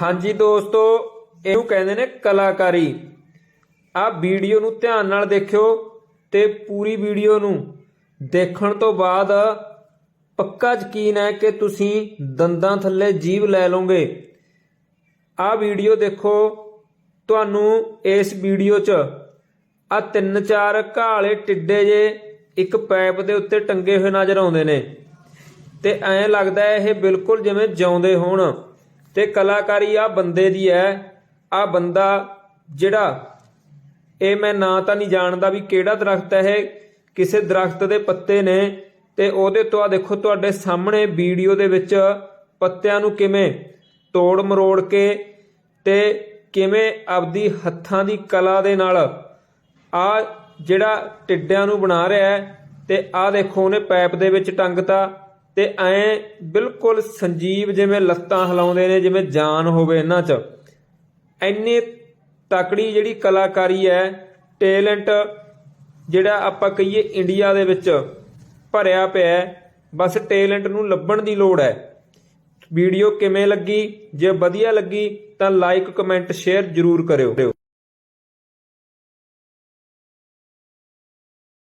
ਹਾਂਜੀ ਦੋਸਤੋ, ਇਹਨੂੰ ਕਹਿੰਦੇ ਨੇ ਕਲਾਕਾਰੀ। ਆ ਵੀਡੀਓ ਨੂੰ ਧਿਆਨ ਨਾਲ ਦੇਖਿਓ ਤੇ ਪੂਰੀ ਵੀਡੀਓ ਨੂੰ ਦੇਖਣ ਤੋਂ ਬਾਅਦ ਪੱਕਾ ਯਕੀਨ ਹੈ ਕਿ ਤੁਸੀਂ ਦੰਦਾਂ ਥੱਲੇ ਜੀਵ ਲੈ ਲਓਗੇ। ਆ ਵੀਡੀਓ ਦੇਖੋ, ਤੁਹਾਨੂੰ ਇਸ ਵੀਡੀਓ 'ਚ ਆ ਤਿੰਨ ਚਾਰ ਘਾਲੇ ਟਿੱਡੇ ਜੇ ਇੱਕ ਪਾਈਪ ਦੇ ਉੱਤੇ ਟੰਗੇ ਹੋਏ ਨਜ਼ਰ ਆਉਂਦੇ ਨੇ। ਤੇ ਐਂ ਲੱਗਦਾ ਇਹ ਬਿਲਕੁਲ ਜਿਵੇਂ ਜਿਉਂਦੇ ਹੋਣ। ਤੇ ਕਲਾਕਾਰੀ ਆ ਬੰਦੇ ਦੀ ਹੈ ਆ ਬੰਦਾ ਜਿਹੜਾ, ਇਹ ਮੈਂ ਨਾਂ ਤਾਂ ਨਹੀਂ ਜਾਣਦਾ ਵੀ ਕਿਹੜਾ ਦਰਖਤ ਹੈ ਇਹ ਕਿਸੇ ਦਰਖਤ ਦੇ ਪੱਤੇ ਨੇ। ਤੇ ਉਹਦੇ ਤੋਂ ਆ ਦੇਖੋ ਤੁਹਾਡੇ ਸਾਹਮਣੇ ਵੀਡੀਓ ਦੇ ਵਿੱਚ ਪੱਤਿਆਂ ਨੂੰ ਕਿਵੇਂ ਤੋੜ ਮਰੋੜ ਕੇ ਤੇ ਕਿਵੇਂ ਆਪਦੀ ਹੱਥਾਂ ਦੀ ਕਲਾ ਦੇ ਨਾਲ ਆ ਜਿਹੜਾ ਟਿੱਡਿਆਂ ਨੂੰ ਬਣਾ ਰਿਹਾ ਹੈ ਤੇ ਆ ਦੇਖੋ ਉਹਨੇ ਪਾਈਪ ਦੇ ਵਿੱਚ ਟੰਗਤਾ। ਤੇ ਐ ਬਿਲਕੁਲ ਸੰਜੀਵ ਜਿਵੇਂ ਲੱਤਾਂ ਹਿਲਾਉਂਦੇ ਨੇ, ਜਿਵੇਂ ਜਾਨ ਹੋਵੇ ਇਹਨਾਂ 'ਚ। ਐਨੀ ਤਕੜੀ ਜਿਹੜੀ ਕਲਾਕਾਰੀ ਹੈ, ਟੈਲੈਂਟ ਜਿਹੜਾ ਆਪਾਂ ਕਹੀਏ ਇੰਡੀਆ ਦੇ ਵਿੱਚ ਭਰਿਆ ਪਿਆ ਬਸ ਟੈਲੈਂਟ ਨੂੰ ਲੱਭਣ ਦੀ ਲੋੜ ਹੈ। ਵੀਡੀਓ ਕਿਵੇਂ ਲੱਗੀ, ਜੇ ਵਧੀਆ ਲੱਗੀ ਤਾਂ ਲਾਈਕ ਕਮੈਂਟ ਸ਼ੇਅਰ ਜ਼ਰੂਰ ਕਰਿਓ।